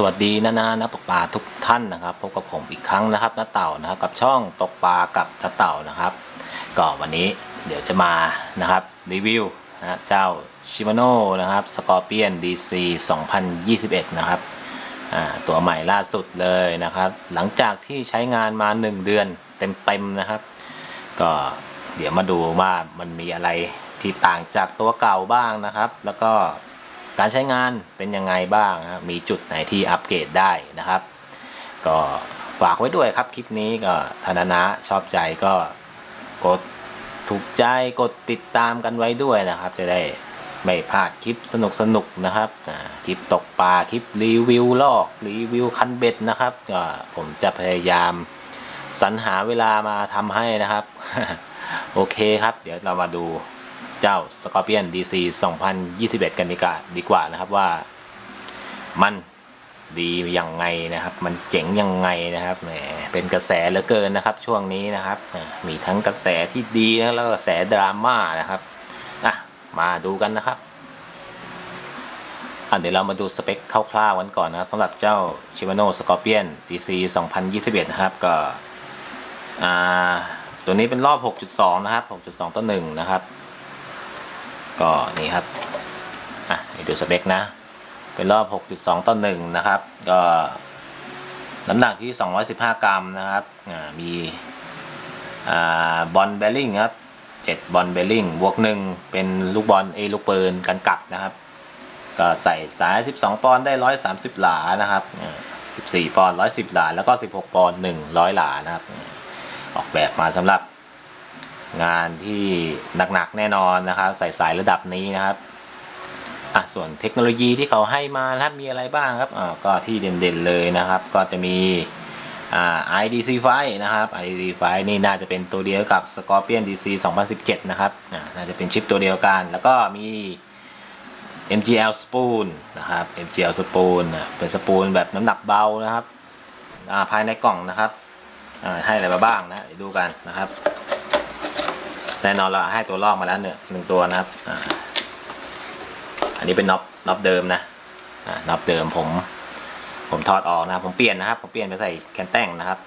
สวัสดีนานานักตกปลาทุกท่านนะครับพบกับผมอีกครั้งนะครับน้าเต่านะครับกับช่องตกปลากับน้าเต่านะครับ ก็วันนี้เดี๋ยวจะมานะครับรีวิวนะเจ้าชิม a โน่นะครับสกอร์เปียน DC 2021 นะครับอ่าตัวใหม่ล่าสุดเลยนะครับ หลังจากที่ใช้งานมา 1 เดือนเต็มๆนะครับ ก็เดี๋ยวมาดูว่ามันมีอะไรที่ต่างจากตัวเก่าบ้างนะครับ แล้วก็ การใช้งานเป็นยังไงบ้างนะครับมีจุดไหนที่อัปเกรดได้นะครับ ก็ฝากไว้ด้วยครับคลิปนี้ก็ธนานะชอบใจก็กดถูกใจกดติดตามกันไว้ด้วยนะครับ จะได้ไม่พลาดคลิปสนุกสนุกๆนะครับคลิปตกปลาคลิปรีวิวลอกรีวิวคันเบ็ดนะครับก็ผมจะพยายามสรรหาเวลามาทำให้นะครับ โอเคครับ เดี๋ยวเรามาดู เจ้า Scorpion DC 2021 กันดีกว่าดีกว่านะครับว่า มันดียังไงนะครับ มันเจ๋งยังไงนะครับแหมเป็นกระแสเหลือเกินนะครับ ช่วงนี้นะครับ มีทั้งกระแสที่ดีแล้วก็กระแสดราม่านะครับอะมาดูกันนะครับอะเดี๋ยวเรามาดูสเปคคร่าวๆกันก่อนนะสำหรับเจ้า Shimano Scorpion DC 2021 นะครับก็อ่าตัวนี้เป็นรอบ 6.2 นะครับ 6.2ต่อ1นะครับ ก็นี่ครับอะดูสเปคนะ เป็นรอบ 6.2 ต่อ1นะครับ ก็น้ำหนักที่ 215 กรัมนะครับอ่ามีอ่าบอลเบลลิงครับ7บอลเบลลิงบวก1เป็นลูกบอลเอลูกปืนกันกลับนะครับ ก็ใส่สาย 12 ปอนด์ได้ 130 หลานะครับอ่า14 ปอนด์110 หลา แล้วก็ 16 ปอนด์100 หลานะครับ ออกแบบมาสำหรับ งานที่หนักๆแน่นอนนะครับใส่สายระดับนี้นะครับอะส่วนเทคโนโลยีที่เขาให้มานะครับมีอะไรบ้างครับอ่าก็ที่เด่นๆเลยนะครับ ก็จะมีอ่า IDC ไฟนะครับ IDC ไฟนี่น่าจะเป็นตัวเดียวกับ Scorpion DC 2017 นะครับอ่าน่าจะเป็นชิปตัวเดียวกัน แล้วก็มี MGL Spoon นะครับ MGL Spoon เป็นสปูนแบบน้ำหนักเบานะครับอ่าภายในกล่องนะครับอ่าให้อะไรมาบ้างนะเดี๋ยวดูกันนะครับ แน่นอนเราให้ตัวลอกมาแล้วเนี่ยหนึ่งตัวนะครับอันนี้เป็นน็อปน็อปเดิมนะน็อปเดิมผม ผมถอดออกนะครับผมเปลี่ยนนะครับ ผมเปลี่ยนไปใส่แคนแต้งนะครับ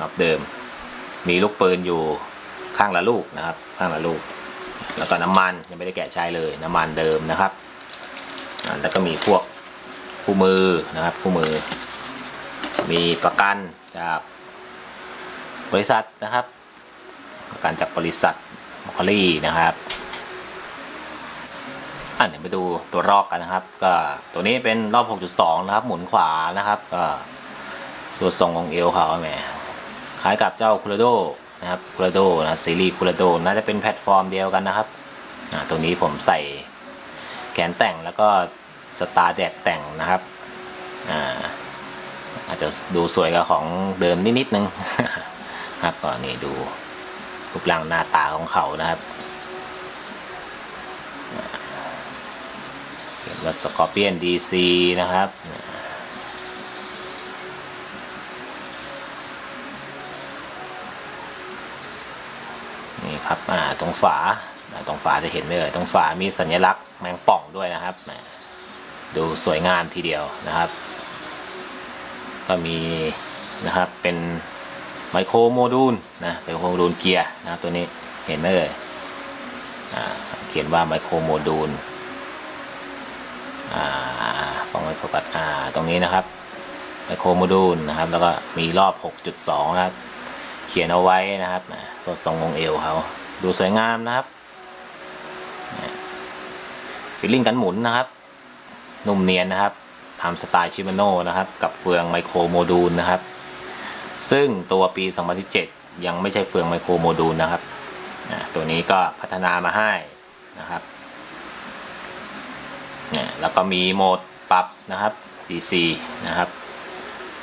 น็อปเดิม มีลูกปืนอยู่ข้างละลูกนะครับ ข้างละลูก แล้วก็น้ำมันยังไม่ได้แกะใช้เลยน้ำมันเดิมนะครับแล้วก็มีพวกคู่มือนะครับคู่มือ มีประกันจากบริษัทนะครับ ประกันจากบริษัท มอคลี่นะครับอะเดี๋ยวไปดูตัวรอกกันนะครับ ก็ตัวนี้เป็นรอบ 6.2 นะครับ หมุนขวานะครับก็ส่วนทรงของเอวเขาแหมคล้ายกับเจ้าคูลาโดนะครับคูลาโดนะซีรีส์คูลาโดน่าจะเป็นแพลตฟอร์มเดียวกันนะครับอะตัวนี้ผมใส่แขนแต่งแล้วก็สตาร์แดกแต่งนะครับอ่าอาจจะดูสวยกับของเดิมนิดๆนึงครับก็นี่ดู รูปร่างหน้าตาของเขานะครับเขียนว่า Scorpion DC นะครับนี่ครับอ่าตรงฝาตรงฝาจะเห็นไหมเอ่ยตรงฝามีสัญลักษณ์แมงป่องด้วยนะครับ ดูสวยงามทีเดียวนะครับ ก็มีนะครับเป็น ไมโครโมดูลนะเป็นโมดูลเกียร์นะตัวนี้เห็นไหมเอ่ยเขียนว่าไมโครโมดูลฟังไว้โฟกัสอ่าตรงนี้นะครับไมโครโมดูลนะครับ แล้วก็มีรอบ 6.2 นะครับ เขียนเอาไว้นะครับตัวทรงองเอวเขาดูสวยงามนะครับฟิลลิ่งกันหมุนนะครับ นุ่มเนียนนะครับทำสไตล์ชิมาโน่นะครับ กับเฟืองไมโครโมดูลนะครับ ซึ่งตัวปี 2017 ยังไม่ใช่เฟืองไมโครโมดูลนะครับอ่าตัวนี้ก็พัฒนามาให้นะครับนี่ยแล้วก็มีโหมดปรับนะครับ DC นะครับ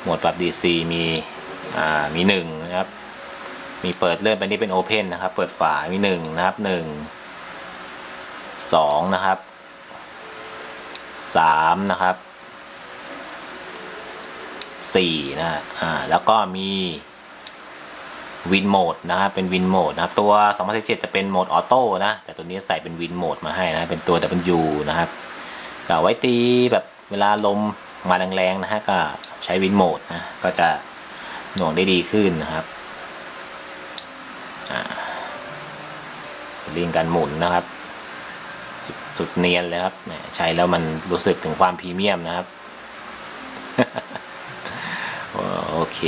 โหมดปรับ DC มีอ่ามีหนึ่งนะครับ มีเปิดเลื่อนไปนี้เป็น Open นะครับ เปิดฝา มีหนึ่งนะครับหนึ่งสองนะครับสามนะครับ สี่นะฮะอ่าแล้วก็มีวินโหมดนะครับเป็นวินโหมดนะครับตัว 2017 จะเป็นโหมดออโต้นะ แต่ตัวนี้ใส่เป็นวินโหมดมาให้นะ เป็นตัว W นะครับก็ไว้ตีแบบเวลาลมมาแรงๆนะฮะก็ใช้วินโหมดนะ ก็จะหน่วงได้ดีขึ้นนะครับอ่าลิงการหมุนนะครับสุดสุดเนียนเลยครับใช้แล้วมันรู้สึกถึงความพรีเมียมนะครับ โอเค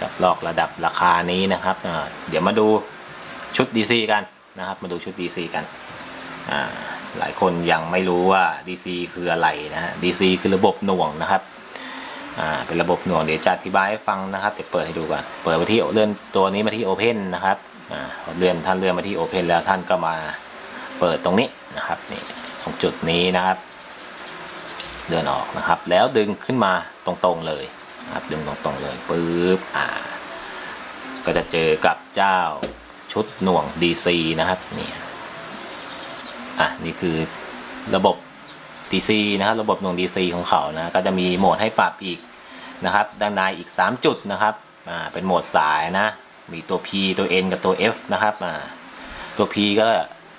กับลอกระดับราคานี้นะครับเดี๋ยวมาดูชุด DC กันนะครับ มาดูชุด DC กัน หลายคนยังไม่รู้ว่า DC คืออะไรนะฮะ DC คือระบบหน่วงนะครับเป็นระบบหน่วงเดี๋ยวจะอธิบายให้ฟังนะครับเดี๋ยวเปิดให้ดูก่อนเปิดมาที่เลื่อนตัวนี้มาที่ Open นะครับเลื่อนท่านเลื่อนมาที่ Open แล้วท่านก็มาเปิดตรงนี้นะครับนี่ตรงจุดนี้นะครับ เดินออกนะครับ แล้วดึงขึ้นมาตรงๆเลย นะครับดึงตรงๆเลยปึ๊บอ่า ก็จะเจอกับเจ้าชุดหน่วง DC นะครับนี่อะนี่คือระบบ DC นะครับระบบหน่วง DC ของเขานะก็จะมีโหมดให้ปรับอีกนะครับด้านในอีก 3 จุดนะครับอ่าเป็นโหมดสายนะมีตัว P ตัว N กับตัว F นะครับอ่าตัว P ก็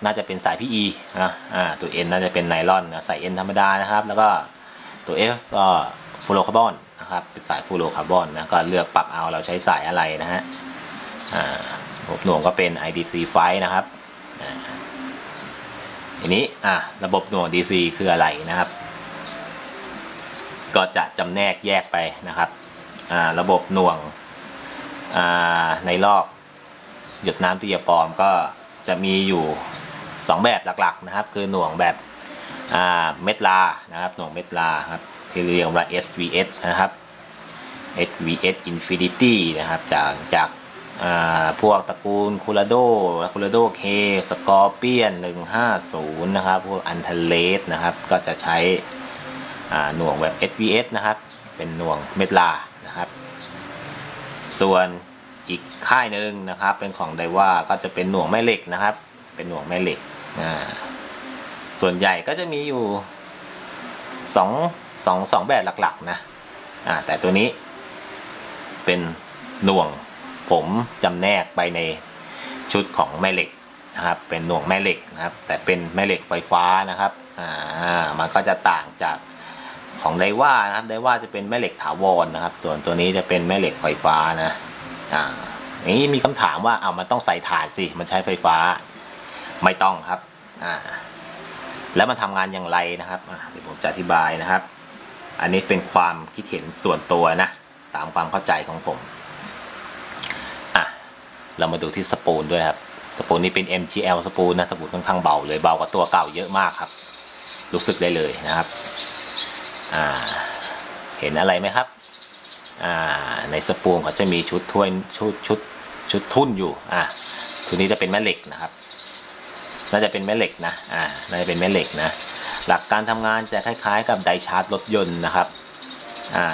น่าจะเป็นสาย PE นะอ่าตัว N น่าจะเป็นไนลอนนะสาย N ธรรมดานะครับ แล้วก็ตัว F ก็ฟลูโรคาร์บอน นะครับ เป็นสายฟลูโรคาร์บอนนะก็เลือกปรับเอาเราใช้สายอะไรนะฮะระบบหน่วงก็เป็น IDC ไฟนะครับอ่าทีนี้อะระบบหน่วง DC คืออะไรนะครับ ก็จะจำแนกแยกไปนะครับอ่าระบบหน่วงอ่าในลอก หยดน้ำที่ยาปลอมก็จะมีอยู่ 2 แบบหลักๆนะครับ คือหน่วงแบบ เม็ดลานะครับหน่วงเม็ดลาครับที่เรียกว่า SVS นะครับ SVS Infinity นะครับจากจากาพวกตระกูลคูลาโดคูลาโดเคสกอร์เปียน150 นะครับ พวกอันเทเลสนะครับ ก็จะใช้หน่วงแบบ SVS นะครับ เป็นหน่วงเม็ดลานะครับ ส่วนอีกค่ายหนึ่งนะครับ เป็นของไดว่าก็จะเป็นหน่วงแม่เหล็กนะครับ เป็นหน่วงแม่เหล็กอ่า ส่วนใหญ่ก็จะมีอยู่สองสองสองแบบหลักๆนะอ่าแต่ตัวนี้เป็นหน่วงผมจำแนกไปในชุดของแม่เหล็กนะครับ เป็นหน่วงแม่เหล็กนะครับ แต่เป็นแม่เหล็กไฟฟ้านะครับอ่ามันก็จะต่างจากของไดว่านะครับไดว่าจะเป็นแม่เหล็กถาวรนะครับ ส่วนตัวนี้จะเป็นแม่เหล็กไฟฟ้านะอ่าอย่างนี้มีคำถามว่าเอามันต้องใส่ถ่านสิมันใช้ไฟฟ้าไม่ต้องครับอ่า แล้วมันทำงานอย่างไรนะครับเดี๋ยวผมจะอธิบายนะครับ อันนี้เป็นความคิดเห็นส่วนตัวนะ ตามความเข้าใจของผมอะเรามาดูที่สปูลด้วยครับ สปูลนี้เป็น MGL สปูลนะสปูลค่อนข้างเบาเลยเบากว่าตัวเก่าเยอะมากครับ รู้สึกได้เลยนะครับอ่าเห็นอะไรไหมครับอ่าในสปูลเขาจะมีชุดถ้วยชุดชุดชุดทุ่นอยู่อะชุดนี้จะเป็นแม่เหล็กนะครับ น่าจะเป็นแม่เหล็กนะ อ่า น่าจะเป็นแม่เหล็กนะ หลักการทำงานจะคล้ายๆ กับไดชาร์จรถยนต์นะครับ อ่า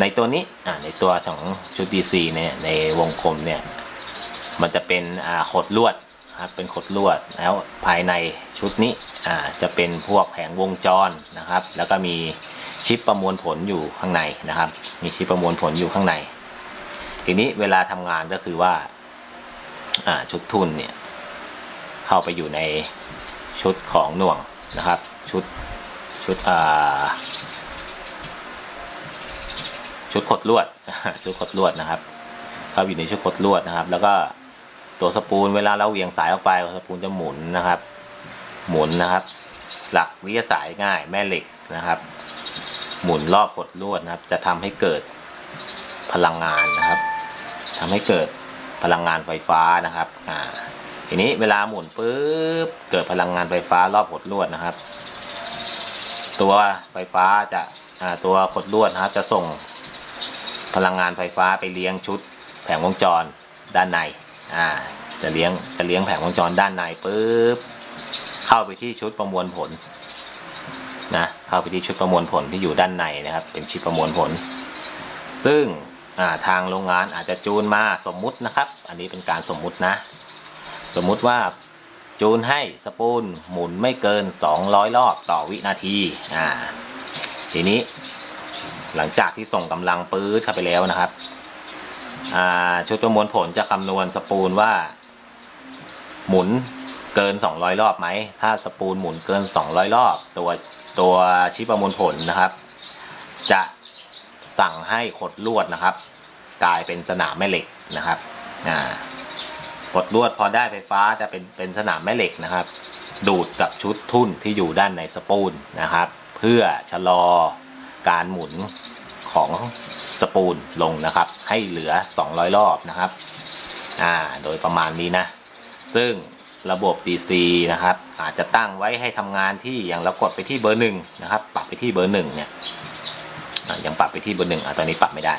ในตัวนี้ อ่า ในตัวของชุด DC เนี่ย ในวงกลมเนี่ย มันจะเป็น อ่าขดลวดครับ เป็นขดลวด แล้วภายในชุดนี้ อ่า จะเป็นพวกแผงวงจรนะครับ แล้วก็มีชิปประมวลผลอยู่ข้างในนะครับ มีชิปประมวลผลอยู่ข้างใน ทีนี้เวลาทำงานก็คือว่า อ่า ชุดทุนเนี่ย เข้าไปอยู่ในชุดของหน่วงนะครับ ชุดชุดอ่าชุดขดลวด ชุดขดลวดนะครับ เข้าอยู่ในชุดขดลวดนะครับ แล้วก็ตัวสปูลเวลาเราเหวี่ยงสายออกไปสปูลจะหมุนนะครับ หมุนนะครับ หลักวิทยาศาสตร์ง่ายแม่เหล็กนะครับ หมุนรอบขดลวดนะครับ จะทำให้เกิดพลังงานนะครับทำให้เกิดพลังงานไฟฟ้านะครับอ่า ทีนี้เวลาหมุนปุ๊บเกิดพลังงานไฟฟ้ารอบขดลวดนะครับ ตัวไฟฟ้าจะาตัวขดลวดนะครับ จะส่งพลังงานไฟฟ้าไปเลี้ยงชุดแผงวงจรด้านในอ่าจะเลี้ยงจะเลี้ยงแผงวงจรด้านในปุ๊บเข้าไปที่ชุดประมวลผลนะเข้าไปที่ชุดประมวลผลที่อยู่ด้านในนะครับ เป็นชิปประมวลผล ซึ่งทางโรงงานอาจจะจูนมาสมมุตินะครับ อันนี้เป็นการสมมุตินะ สมมุติว่าจูนให้สปูลหมุนไม่เกิน 200 รอบต่อวินาที อ่า ทีนี้ หลังจากที่ส่งกำลังปื๊ดเข้าไปแล้วนะครับ อ่า ชุดประมวลผลจะคำนวณสปูลว่า หมุนเกิน 200 รอบไหม ถ้าสปูลหมุนเกิน 200 รอบ ตัวตัวชี้ประมวลผลนะครับ จะสั่งให้ขดลวดนะครับ กลายเป็นสนามแม่เหล็กนะครับ อ่า กดลวดพอได้ไฟฟ้าจะเป็นเป็นสนามแม่เหล็กนะครับ ดูดกับชุดทุ่นที่อยู่ด้านในสปูลนะครับ เพื่อชะลอการหมุนของสปูลลงนะครับ ให้เหลือ 200 รอบนะครับอ่าโดยประมาณนี้นะ ซึ่งระบบ DC นะครับ อาจจะตั้งไว้ให้ทำงานที่อย่างเรากดไปที่เบอร์หนึ่งนะครับ ปรับไปที่เบอร์หนึ่งเนี่ยอะยังปรับไปที่เบอร์หนึ่งอะตอนนี้ปรับไม่ได้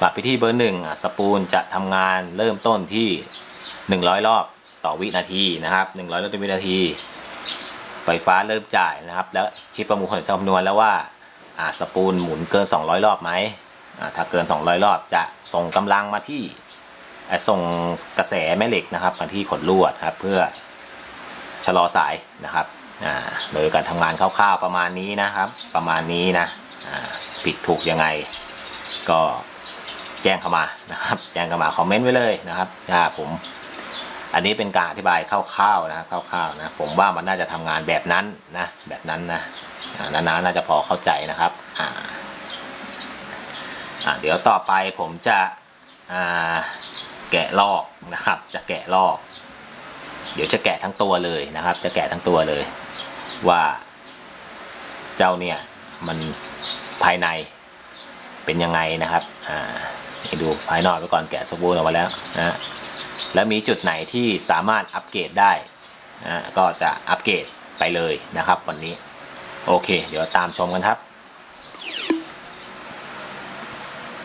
ปรับไปที่เบอร์หนึ่งอะสปูลจะทำงานเริ่มต้นที่ 100 รอบต่อวินาทีนะครับ100รอบต่อวินาที ไฟฟ้าเริ่มจ่ายนะครับ แล้วชิปประมวลผลจะคำนวณแล้วว่าอ่าสปูลหมุนเกิน 200 รอบไหมอ่าถ้าเกิน 200 รอบจะส่งกำลังมาที่ส่งกระแสแม่เหล็กนะครับมาที่ขดลวดครับเพื่อชะลอสายนะครับอ่าโดยการทำงานคร่าวๆประมาณนี้นะครับ ประมาณนี้นะอ่าผิดถูกยังไง ก็แจ้งเข้ามานะครับ แจ้งเข้ามาคอมเมนต์ไว้เลยนะครับถ้าผม อันนี้เป็นการอธิบายคร่าวๆนะคร่าวๆนะผมว่ามันน่าจะทำงานแบบนั้นนะแบบนั้นนะนานาน่าจะพอเข้าใจนะครับอ่าอ่าเดี๋ยวต่อไปผมจะอ่าแกะลอกนะครับ จะแกะลอก เดี๋ยวจะแกะทั้งตัวเลยนะครับ จะแกะทั้งตัวเลย ว่าเจ้าเนี่ยมันภายในเป็นยังไงนะครับอ่าดูภายนอกไปก่อนแกะสบู่ออกมาแล้วนะ และมีจุดไหนที่สามารถอัปเกรดได้นะก็จะอัปเกรดไปเลยนะครับวันนี้ โอเค เดี๋ยวตามชมกันครับ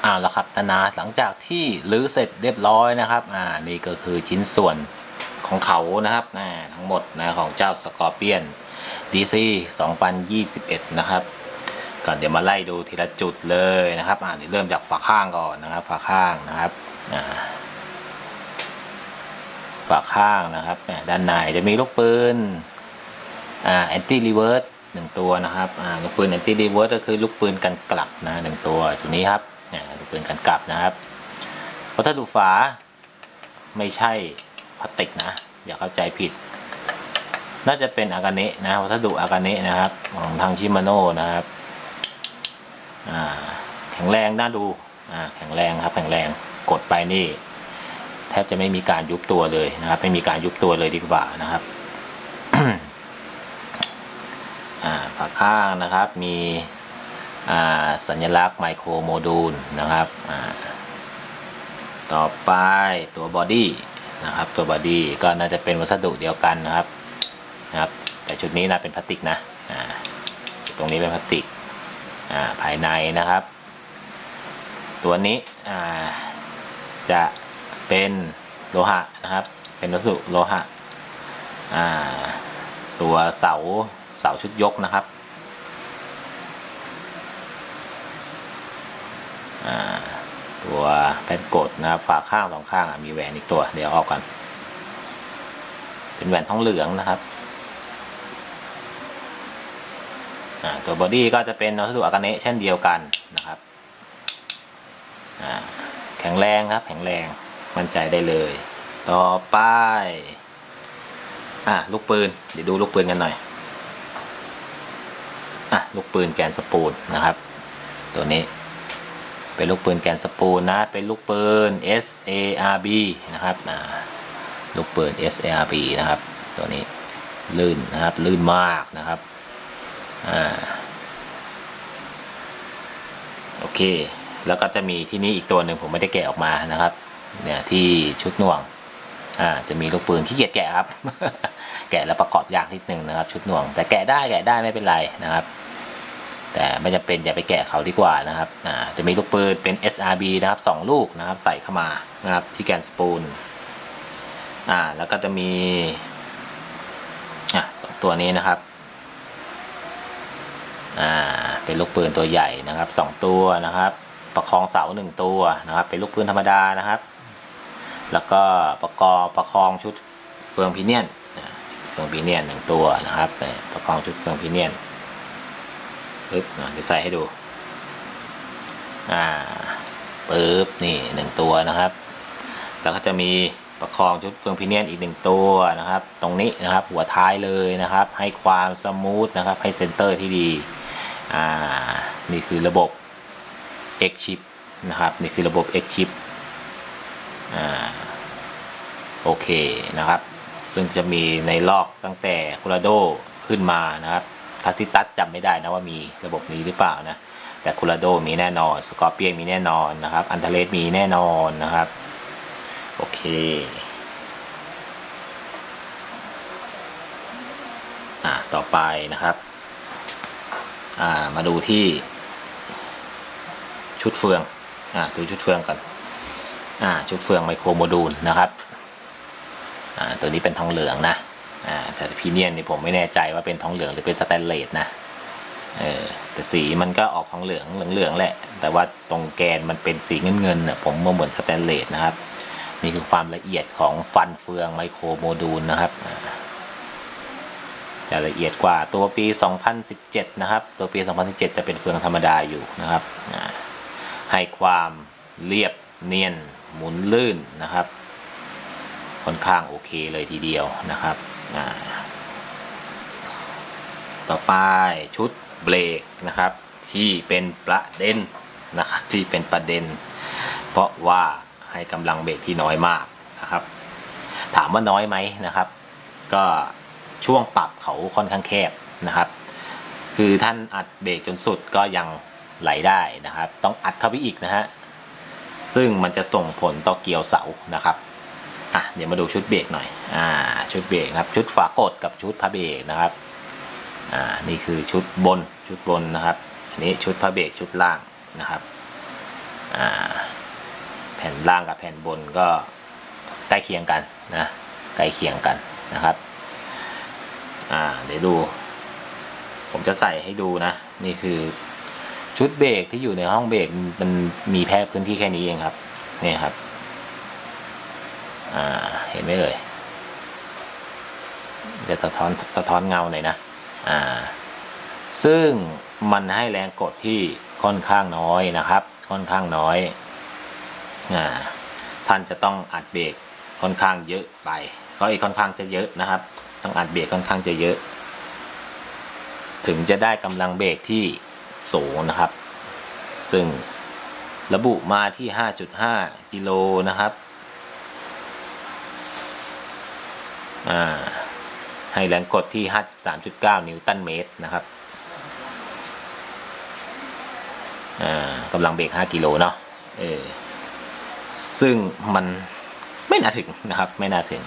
อ่าแล้วครับตนาหลังจากที่รื้อเสร็จเรียบร้อยนะครับอ่านี่ก็คือชิ้นส่วนของเขานะครับนะทั้งหมดนะของเจ้าสกอร์เปียน DC 2021 นะครับก่อนเดี๋ยวมาไล่ดูทีละจุดเลยนะครับอ่าเดี๋ยวเริ่มจากฝาข้างก่อนนะครับฝาข้างนะครับอ่า ฝาข้างนะครับด้านในจะมีลูกปืนอ่าแอนตี้รีเวิร์สหนึ่งตัวนะครับอ่าลูกปืนแอนตี้รีเวิร์สก็คือลูกปืนกันกลับนะหนึ่งตัวตัวนี้ครับอ่าลูกปืนกันกลับนะครับวัสดุฝาไม่ใช่พลาสติกนะ อย่าเข้าใจผิด น่าจะเป็นอากาเนะนะวัสดุอากาเนะนะครับ ของทางชิมาโน่นะครับอ่าแข็งแรงน่าดูอ่าแข็งแรงครับแข็งแรงกดไปนี่ แทบจะไม่มีการยุบตัวเลยนะครับ ไม่มีการยุบตัวเลยดีกว่านะครับอ่าฝาข้างนะครับมีอ่าสัญลักษณ์ไมโครโมดูลนะครับอ่าต่อไปตัวบอดี้นะครับตัวบอดี้ก็น่าจะเป็นวัสดุเดียวกันนะครับนะครับ แต่ชุดนี้นะเป็นพลาสติกนะอ่าตรงนี้เป็นพลาสติกอ่าภายในนะครับ ตัวนี้อ่าจะ เป็นโลหะนะครับ เป็นวัสดุโลหะตัวเสาเสาชุดยกนะครับตัวแผ่นกดนะครับฝาข้างสองข้างมีแหวนอีกตัว เดี๋ยวออกกัน เป็นแหวนทองเหลืองนะครับตัวบอดี้ก็จะเป็นวัสดุอากาเนะเช่นเดียวกันนะครับแข็งแรงครับแข็งแรง มั่นใจได้เลย ต่อไป อะลูกปืน เดี๋ยวดูลูกปืนกันหน่อย อะลูกปืนแกนสปูลนะครับ ตัวนี้ เป็นลูกปืนแกนสปูลนะ เป็นลูกปืน SARB นะครับอ่าลูกปืน SARB นะครับ ตัวนี้ลื่นนะครับ ลื่นมากนะครับ อ่า โอเค แล้วก็จะมีที่นี่อีกตัวหนึ่งผมไม่ได้แกะออกมานะครับ เนี่ยที่ชุดน่วงอ่าจะมีลูกปืนที่เกียจแกะครับ แกะแล้วประกอบยากนิดนึงนะครับ ชุดน่วง แต่แกะได้แกะได้ไม่เป็นไรนะครับ แต่ไม่จำเป็นอย่าไปแกะเขาดีกว่านะครับอ่าจะมีลูกปืนเป็น SRB นะครับสองลูกนะครับ ใส่เข้ามานะครับ ที่แกนสปูลอ่าแล้วก็จะมีอะสองตัวนี้นะครับอ่าเป็นลูกปืนตัวใหญ่นะครับสองตัวนะครับ ประคองเสาหนึ่งตัวนะครับ เป็นลูกปืนธรรมดานะครับ แล้วก็ประกอบประคองชุดเฟืองพีเนียนเฟืองพีเนียนหนึ่งตัวนะครับ ประคองชุดเฟืองพีเนียนปึ๊บเดี๋ยวใส่ให้ดู อ่าปึ๊บนี่หนึ่งตัวนะครับ แล้วก็จะมีประคองชุดเฟืองพีเนียนอีกหนึ่งตัวนะครับ ตรงนี้นะครับหัวท้ายเลยนะครับ ให้ความสมูทนะครับ ให้เซนเตอร์ที่ดีอ่านี่คือระบบ X chip นะครับ นี่คือระบบ X chip อ่าโอเคนะครับ ซึ่งจะมีในลอกตั้งแต่ Colorado ขึ้นมานะครับคาซิตัสจำไม่ได้นะว่ามีระบบนี้หรือเปล่านะ แต่ Colorado มีแน่นอน Scorpion มีแน่นอนนะครับ อันเทเลสมีแน่นอนนะครับ โอเคอ่าต่อไปนะครับอ่ามาดูที่ชุดเฟืองอ่าดูชุดเฟืองก่อน อ่าชุดเฟืองไมโครโมดูลนะครับอ่าตัวนี้เป็นทองเหลืองนะอ่าแต่พีเนียนนี่ผมไม่แน่ใจว่าเป็นทองเหลืองหรือเป็นสแตนเลสนะเออแต่สีมันก็ออกทองเหลืองเหลืองๆแหละ แต่ว่าตรงแกนมันเป็นสีเงินเงินๆผมมองเหมือนสแตนเลสนะครับ นี่คือความละเอียดของฟันเฟืองไมโครโมดูลนะครับ จะละเอียดกว่าตัวปี 2017 นะครับ ตัวปี 2017 จะเป็นเฟืองธรรมดาอยู่นะครับ ให้ความเรียบเนียน หมุนลื่นนะครับ ค่อนข้างโอเคเลยทีเดียวนะครับ ต่อไปชุดเบรกนะครับ ที่เป็นประเด็นนะครับที่เป็นประเด็น เพราะว่าให้กำลังเบรกที่น้อยมากนะครับ ถามว่าน้อยไหมนะครับ ก็ช่วงปรับเขาค่อนข้างแคบนะครับ คือท่านอัดเบรกจนสุดก็ยังไหลได้นะครับ ต้องอัดเข้าไปอีกนะฮะ ซึ่งมันจะส่งผลต่อเกียวเสานะครับอะเดี๋ยวมาดูชุดเบรกหน่อยอ่าชุดเบรกนะครับ ชุดฝากดกับชุดพระเบรกนะครับอ่านี่คือชุดบนชุดบนนะครับ อันนี้ชุดพระเบรกชุดล่างนะครับอ่าแผ่นล่างกับแผ่นบนก็ใกล้เคียงกันนะใกล้เคียงกันนะครับอ่าเดี๋ยวดู ผมจะใส่ให้ดูนะ นี่คือ ชุดเบรกที่อยู่ในห้องเบรกมันมีแค่พื้นที่แค่นี้เองครับนี่ครับ อ่า เห็นไหมเอ่ยเดี๋ยวสะท้อนสะท้อนเงาหน่อยนะ อ่า ซึ่งมันให้แรงกดที่ค่อนข้างน้อยนะครับ ค่อนข้างน้อย อ่า ท่านจะต้องอัดเบรกค่อนข้างเยอะไปก็อีกค่อนข้างจะเยอะนะครับ ต้องอัดเบรกค่อนข้างจะเยอะ ถึงจะได้กำลังเบรกที่ สูงนะครับ ซึ่งระบุมาที่ 5.5 กิโลนะครับ ให้แรงกดที่ 53.9 นิวตันเมตรนะครับกำลังเบรก5 กิโลเนาะเออซึ่งมันไม่น่าถึงนะครับ ไม่น่าถึง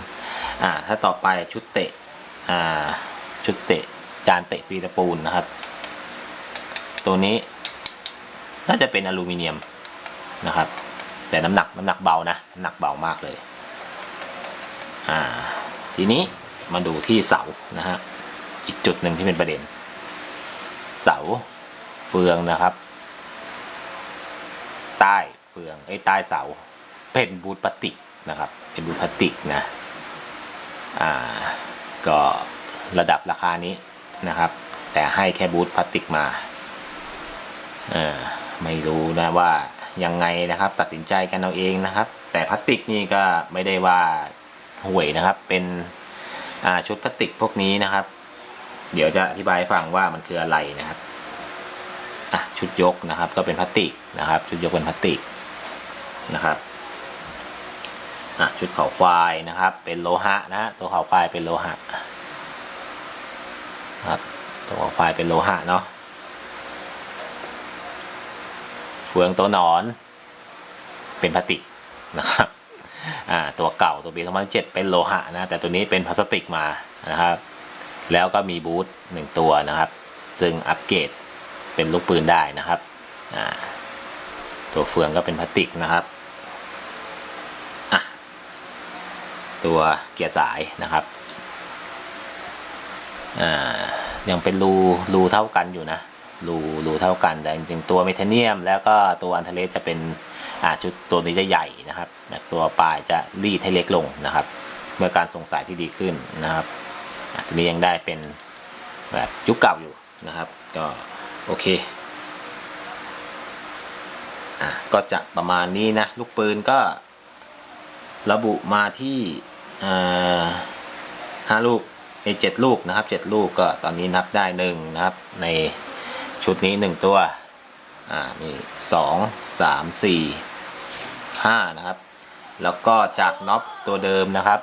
อ่า ถ้าต่อไปชุดเตะ อ่า ชุดเตะ จานเตะฟีตะปูนนะครับ ตัวนี้ น่าจะเป็นอลูมิเนียมนะครับ แต่น้ำหนักน้ำหนักเบานะน้ำหนักเบามากเลย อ่า ทีนี้มาดูที่เสานะฮะอีกจุดหนึ่งที่เป็นประเด็น เสาเฟืองนะครับ ใต้เฟืองไอ้ใต้เสาเป็นบูทพลาสติกนะครับ เป็นบูทพลาสติกนะอ่าก็ระดับราคานี้นะครับ แต่ให้แค่บูทพลาสติกมา ไม่รู้นะว่ายังไงนะครับ ตัดสินใจกันเอาเองนะครับ แต่พลาสติกนี่ก็ไม่ได้ว่าห่วยนะครับ เป็นชุดพลาสติกพวกนี้นะครับ เดี๋ยวจะอธิบายฟังว่ามันคืออะไรนะครับชุดยกนะครับ ก็เป็นพลาสติกนะครับ ชุดยกเป็นพลาสติกนะครับชุดเขาควายนะครับ เป็นโลหะนะฮะตัวเขาควายเป็นโลหะครับตัวเขาควายเป็นโลหะเนาะ เฟืองตัวหนอน เป็นพลาสติกนะครับอ่าตัวเก่าตัวปี 2007 เป็นโลหะนะแต่ตัวนี้เป็นพลาสติกมานะครับ แล้วก็มีบูทหนึ่งตัวนะครับ ซึ่งอัปเกรดเป็นลูกปืนได้นะครับอ่าตัวเฟืองก็เป็นพลาสติกนะครับอะตัวเกียร์สายนะครับอ่ายังเป็นรูรูเท่ากันอยู่นะ รูรูเท่ากันแต่จริงๆตัวเมทาเนียม แล้วก็ตัวอันเทเลสจะเป็นชุดตัวนี้จะใหญ่นะครับ ตัวปลายจะรีดให้เล็กลงนะครับ เมื่อการส่งสายที่ดีขึ้นนะครับตัวนี้ยังได้เป็นแบบยุคเก่าอยู่นะครับ ก็โอเคก็จะประมาณนี้นะ ลูกปืนก็ระบุมาที่อ่าห้าลูกในเจ็ดลูกนะครับเจ็ดลูกก็ตอนนี้นับได้หนึ่งนะครับใน ชุดนี้หนึ่งตัว อ่า นี่สองสามสี่ห้านะครับ แล้วก็จากน็อปตัวเดิมนะครับ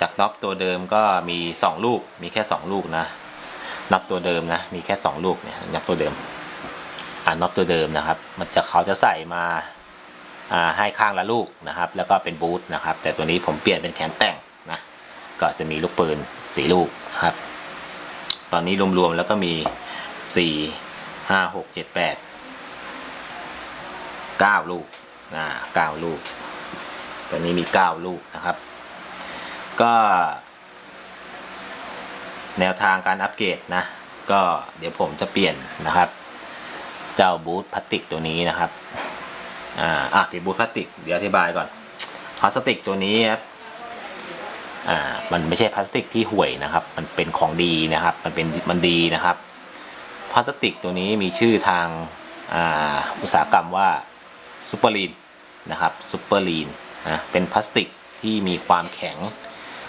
จากน็อปตัวเดิมก็มีสองลูก มีแค่สองลูกนะน็อปตัวเดิมนะ มีแค่สองลูกเนี่ยน็อปตัวเดิม อ่าน็อปตัวเดิมนะครับ มันจะเขาจะใส่มาอ่าให้ข้างละลูกนะครับ แล้วก็เป็นบูทนะครับ แต่ตัวนี้ผมเปลี่ยนเป็นแขนแต่งนะ ก็จะมีลูกปืนสี่ลูกครับ ตอนนี้รวมๆแล้วก็มี สี่ห้าหกเจ็ดแปดเก้าลูกอ่าเก้าลูกตอนนี้มีเก้าลูกนะครับ ก็ แนวทางการอัปเกรดนะ ก็เดี๋ยวผมจะเปลี่ยนนะครับ เจ้าบูทพลาสติกตัวนี้นะครับอ่าอะที่บูทพลาสติกเดี๋ยวอธิบายก่อนพลาสติกตัวนี้ครับอ่ามันไม่ใช่พลาสติกที่ห่วยนะครับ มันเป็นของดีนะครับ มันเป็นมันดีนะครับ พลาสติกตัวนี้มีชื่อทางอุตสาหกรรมว่าซูเปอร์ลีนนะครับซูเปอร์ลีนนะเป็นพลาสติกที่มีความแข็ง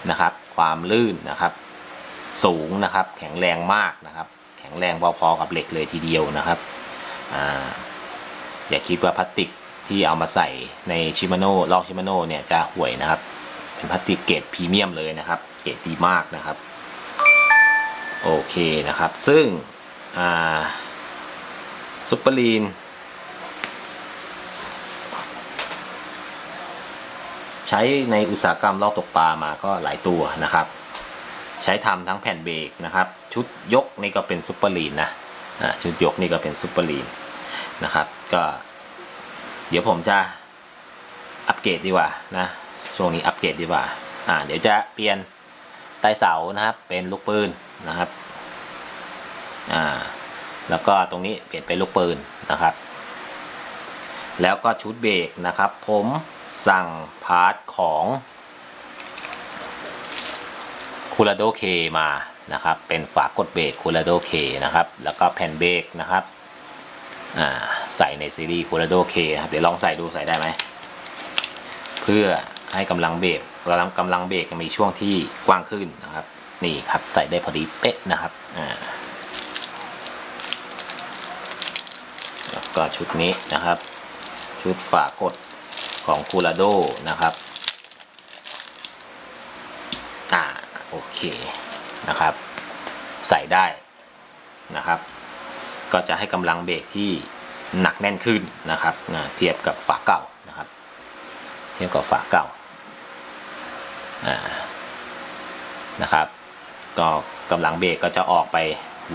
นะครับ ความลื่นนะครับ สูงนะครับ แข็งแรงมากนะครับ แข็งแรงพอๆกับเหล็กเลยทีเดียวนะครับออย่าคิดว่าพลาสติกที่เอามาใส่ในชิมาโน่ลอกชิมาโน่เนี่ยจะห่วยนะครับ เป็นพลาสติกเกรดพรีเมียมเลยนะครับ เกรดดีมากนะครับ โอเคนะครับ ซึ่ง ซุปเปอร์ลีน ใช้ในอุตสาหกรรมลอกตกปลามาก็หลายตัวนะครับ ใช้ทำทั้งแผ่นเบรกนะครับ ชุดยกนี่ก็เป็นซุปเปอร์ลีนนะชุดยกนี่ก็เป็นซุปเปอร์ลีนนะครับ ก็เดี๋ยวผมจะอัปเกรดดีกว่านะช่วงนี้อัปเกรดดีกว่าอ่า เดี๋ยวจะเปลี่ยนไต้เสานะครับ เป็นลูกปืนนะครับ อ่าแล้วก็ตรงนี้เปลี่ยนเป็นลูกปืนนะครับ แล้วก็ชุดเบรกนะครับ ผมสั่งพาร์ทของคูลาโดเคมานะครับ เป็นฝากดเบรกคูลาโดเคนะครับ แล้วก็แผ่นเบรกนะครับใส่ในซีรีส์คูลาโดเคครับเดี๋ยวลองใส่ดูใส่ได้ไหม เพื่อให้กำลังเบรกกำลังกำลังเบรกมีช่วงที่กว้างขึ้นนะครับ นี่ครับใส่ได้พอดีเป๊ะนะครับอ่า แล้ว ก็ชุดนี้นะครับ ชุดฝากดของคูลาโดนะครับอ่าโอเคนะครับ ใส่ได้นะครับ ก็จะให้กำลังเบรกที่หนักแน่นขึ้นนะครับเทียบกับฝาเก่านะครับ เทียบกับฝาเก่าอ่านะครับ ก็กำลังเบรกก็จะออกไป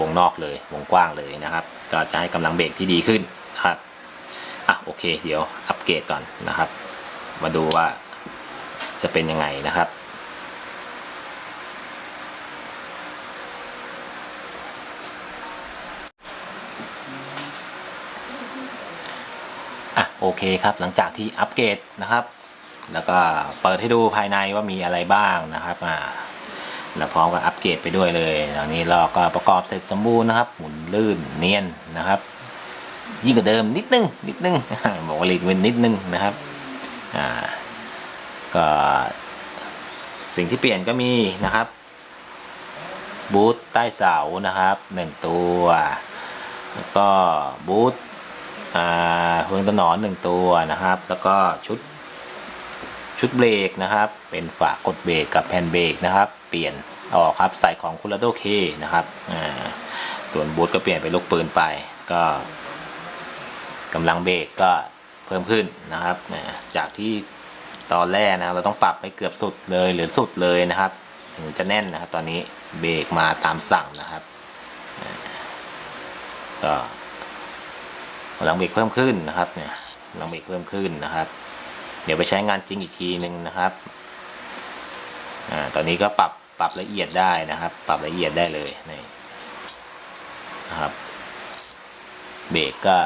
วงนอกเลยวงกว้างเลยนะครับ ก็จะให้กำลังเบรกที่ดีขึ้น อะโอเค เดี๋ยวอัปเกรดก่อนนะครับ มาดูว่าจะเป็นยังไงนะครับอะโอเคครับหลังจากที่อัปเกรดนะครับ แล้วก็เปิดให้ดูภายในว่ามีอะไรบ้างนะครับอ่าแล้วพร้อมกับอัปเกรดไปด้วยเลยตอนนี้เราก็ประกอบเสร็จสมบูรณ์นะครับ หมุนลื่นเนียนนะครับ ยิ่งกว่าเดิมนิดนึงนิดนึงบอกว่าลีดเว้นนิดนึงนะครับอ่าก็สิ่งที่เปลี่ยนก็มีนะครับบูทใต้เสานะครับหนึ่งตัวแล้วก็บูทอ่าเฟืองตะหนอนหนึ่งตัวนะครับ แล้วก็ชุดชุดเบรกนะครับ เป็นฝากดเบรกกับแผ่นเบรกนะครับ เปลี่ยนออกครับใส่ของคูลาโดเคนะครับอ่าส่วนบูทก็เปลี่ยนเป็นลูกปืนไปก็ กำลังเบรกก็เพิ่มขึ้นนะครับ จากที่ตอนแรกนะเราต้องปรับไปเกือบสุดเลยหรือสุดเลยนะครับถึงจะแน่นนะครับ ตอนนี้เบรกมาตามสั่งนะครับอ่าก็พลังเบรกเพิ่มขึ้นนะครับเนี่ยพลังเบรกเพิ่มขึ้นนะครับ เดี๋ยวไปใช้งานจริงอีกทีหนึ่งนะครับอ่าตอนนี้ก็ปรับปรับละเอียดได้นะครับ ปรับละเอียดได้เลยนี่นะครับ เบรกก็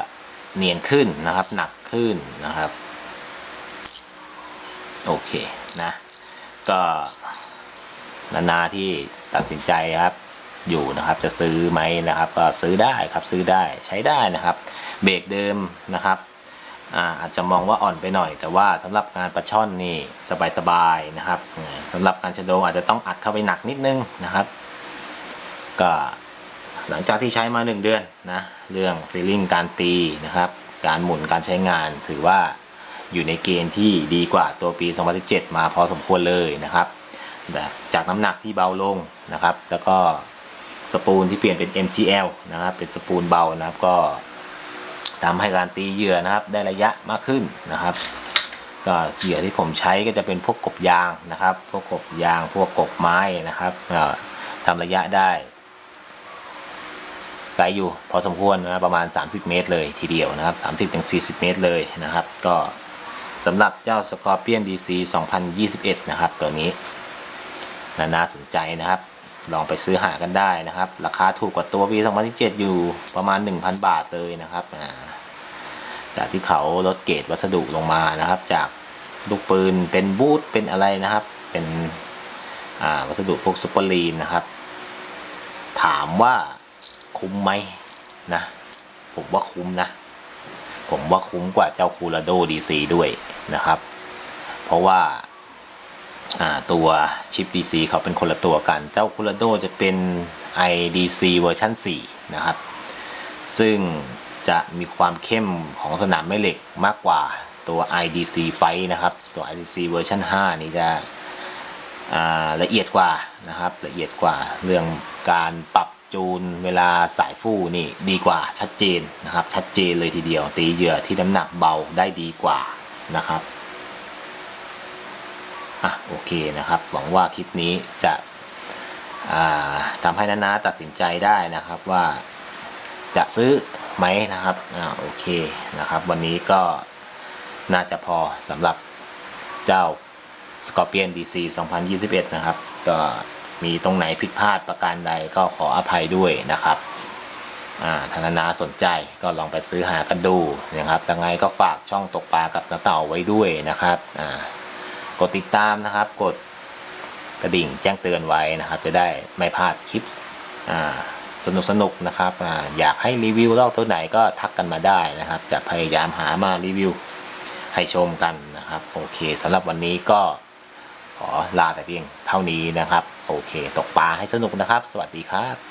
เนียนขึ้นนะครับ หนักขึ้นนะครับ โอเคนะ ก็นานาที่ตัดสินใจครับอยู่นะครับจะซื้อไหมนะครับ ก็ซื้อได้ครับซื้อได้ใช้ได้นะครับ เบรกเดิมนะครับอาอาจจะมองว่าอ่อนไปหน่อย แต่ว่าสำหรับงานปลาช่อนนี่สบายๆนะครับอ่าสำหรับการชะโดอาจจะต้องอัดเข้าไปหนักนิดนึงนะครับ ก็ หลังจากที่ใช้มา 1 เดือนนะเรื่องฟีลลิ่งการตีนะครับการหมุนการใช้งานถือว่าอยู่ในเกณฑ์ที่ดีกว่าตัวปี 2017 มาพอสมควรเลยนะครับแบบจากน้ำหนักที่เบาลงนะครับ แล้วก็สปูลที่เปลี่ยนเป็น MGL นะครับ เป็นสปูลเบานะครับก็ทำให้การตีเหยื่อนะครับ ได้ระยะมากขึ้นนะครับ ก็เหยื่อที่ผมใช้ก็จะเป็นพวกกบยางนะครับ พวกกบยาง พวกกบไม้นะครับทำระยะได้ ไกลอยู่พอสมควรนะประมาณ 30 เมตรเลยทีเดียวนะครับ 30-40 เมตรเลยนะครับ ก็สำหรับเจ้า Scorpion DC 2021 นะครับ ตัวนี้นาน่าสนใจนะครับ ลองไปซื้อหากันได้นะครับ ราคาถูกกว่าตัวปี2017 อยู่ประมาณ 1,000 บาทเลยนะครับจากที่เขาลดเกรดวัสดุลงมานะครับ จากลูกปืนเป็นบูทเป็นอะไรนะครับ เป็นวัสดุพวกซูเปอร์ลีนนะครับ ถามว่า คุ้มไหมนะ ผมว่าคุ้มนะ ผมว่าคุ้มกว่าเจ้าคูราโดดีซีด้วยนะครับ เพราะว่าตัวชิป DC เขาเป็นคนละตัวกัน เจ้าคูราโดจะเป็น IDC เวอร์ชัน4 นะครับ ซึ่งจะมีความเข้มของสนามแม่เหล็กมากกว่าตัว IDC ไฟนะครับ ตัว IDC เวอร์ชัน5 นี่จะละเอียดกว่านะครับ ละเอียดกว่าเรื่องการปรับ จูนเวลาสายฟู่นี่ดีกว่าชัดเจนนะครับ ชัดเจนเลยทีเดียว ตีเหยื่อที่น้ำหนักเบาได้ดีกว่านะครับอะโอเคนะครับ หวังว่าคลิปนี้จะทำให้นานาตัดสินใจได้นะครับว่าจะซื้อไหมนะครับอ่าโอเคนะครับ วันนี้ก็น่าจะพอสำหรับเจ้า Scorpion DC 2021 นะครับ ก็ มีตรงไหนผิดพลาดประการใดก็ขออภัยด้วยนะครับอ่านานาสนใจก็ลองไปซื้อหากันดูนะครับยังไงก็ฝากช่องตกปลากับน้าเต่าไว้ด้วยนะครับอ่ากดติดตามนะครับ กดกระดิ่งแจ้งเตือนไว้นะครับ จะได้ไม่พลาดคลิปอ่าสนุกสนุกๆนะครับอาอยากให้รีวิวลอกตัวไหนก็ทักกันมาได้นะครับ จะพยายามหามารีวิวให้ชมกันนะครับ โอเคสำหรับวันนี้ก็ ขอลาแต่เพียงเท่านี้นะครับ โอเค ตกปลาให้สนุกนะครับ สวัสดีครับ